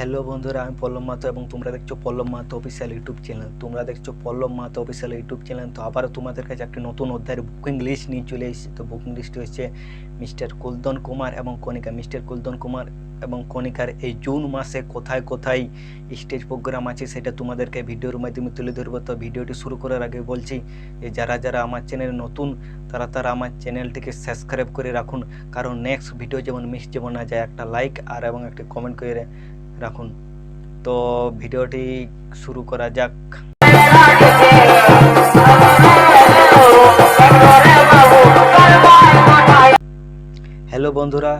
Hello বন্ধুরা, আমি পল্লব মাতো এবং তোমরা দেখছ পল্লব মাতো অফিসিয়াল ইউটিউব চ্যানেল তোমরা দেখছ পল্লব মাতো অফিসিয়াল ইউটিউব চ্যানেল তো আবারও তোমাদের কাছে একটি নতুন অধ্যায়ের বুকিং লিস্ট নিয়ে চলে এসেছি। তো বুকিং লিস্ট হচ্ছে মিস্টার কুলদন কুমার এবং কণিকা। মিস্টার কুলদন কুমার এবং কণিকার এই জুন মাসে কোথায় কোথায় স্টেজ প্রোগ্রাম আছে সেটা তোমাদেরকে ভিডিওর মাধ্যমে তুলে ধরবো। তো ভিডিওটি শুরু করার আগে বলছি যে যারা যারা আমার চ্যানেলে নতুন, তারা তারা আমার চ্যানেলটিকে সাবস্ক্রাইব করে রাখুন। কারণ নেক্সট ভিডিও যেমন মিস যেমন না যায়, একটা লাইক আর এবং একটি কমেন্ট করে রাখুন। তো ভিডিওটি শুরু করা যাক। হ্যালো বন্ধুরা,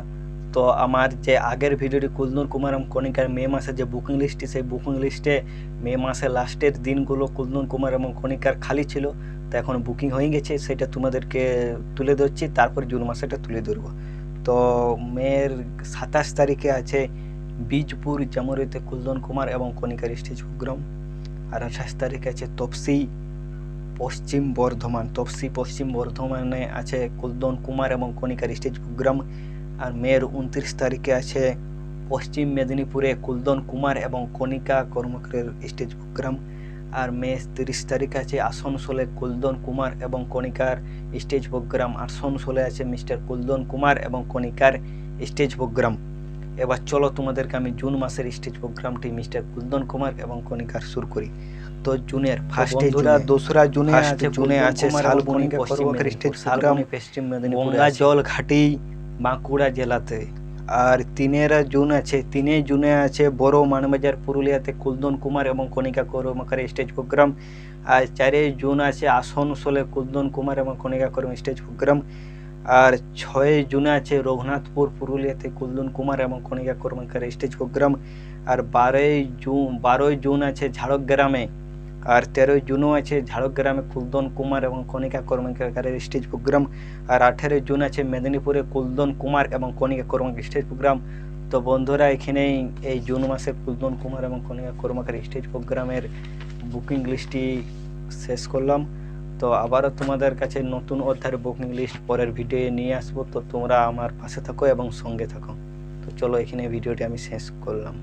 তো আমার যে আগের ভিডিওটি কুলনুর কুমার এবং কণিকার মে মাসে যে বুকিং লিস্টটি সেই বুকিং লিস্টে মে মাসে লাস্টের দিনগুলো কুলনুর কুমার এবং কণিকার খালি ছিল। তো এখন বুকিং হয়ে গেছে, সেটা তোমাদেরকে তুলে ধরছি, তারপর জুন মাসেটা তুলে ধরবো। তো মেয়ের সাতাশ তারিখে আছে বীজপুর, জামুরিতে কুলদন কুমার এবং কণিকার স্টেজ প্রোগ্রাম আর আঠাশ তারিখে আছে তপসি পশ্চিম বর্ধমান। তপসি পশ্চিম বর্ধমানে আছে কুলদন কুমার এবং কণিকার স্টেজ প্রোগ্রাম আর মেয়ের উনত্রিশ তারিখে আছে পশ্চিম মেদিনীপুরে কুলদন কুমার এবং কণিকা কর্মকারের স্টেজ প্রোগ্রাম আর মে তিরিশ তারিখে আছে আসানসোলে কুলদন কুমার এবং কণিকার স্টেজ প্রোগ্রাম আসানসোলে আছে মিস্টার কুলদন কুমার এবং কণিকার স্টেজ প্রোগ্রাম এবার চলো তোমাদেরকে আমি জুন মাসের স্টেজ প্রোগ্রামটি মিস্টার কুলদন কুমার এবং কণিকার শুরু করি। তো জুনের ফার্স্টে বন্ধুরা, দোসরা জুনে আছে জুনে আছে শালবনী শালবনী পশ্চিম পশ্চিম স্টেজ প্রোগ্রাম। পশ্চিম মেদিনীপুরে জল ঘাটি বাঁকুড়া জেলাতে। আর তিনেরা জুন আছে তিনে জুনে আছে বড় মানবাজার পুরুলিয়াতে কুলদন কুমার এবং কণিকা কর্মকার স্টেজ প্রোগ্রাম। আর চারে জুন আছে আসানসোলে কুলদন কুমার এবং কণিকা কর্ম স্টেজ প্রোগ্রাম। আর ছয় জুনে আছে রঘুনাথপুর, পুরুলিয়াতে কুলদন কুমার এবং কণিকা কর্মকার স্টেজ প্রোগ্রাম। আর বারোই জুন বারোই জুন আছে ঝাড়গ্রামে। আর তেরোই জুনও আছে ঝাড়গ্রামে কুলদন কুমার এবং কণিকা কর্মকারের স্টেজ প্রোগ্রাম। আর আঠেরোই জুন আছে মেদিনীপুরে কুলদন কুমার এবং কণিকা কর্মকার স্টেজ প্রোগ্রাম। তো বন্ধুরা, এখানেই এই জুন মাসে কুলদন কুমার এবং কণিকা কর্মকার স্টেজ প্রোগ্রামের বুকিং লিস্টটি শেষ করলাম। তো আবারও তোমাদের কাছে নতুন অধ্যায়ের বুকিং লিস্ট পরের ভিডিও নিয়ে আসব। তো তোমরা আমার পাশে থাকো এবং সঙ্গে থাকো। তো চলো এখানে ভিডিওটি আমি শেষ করলাম।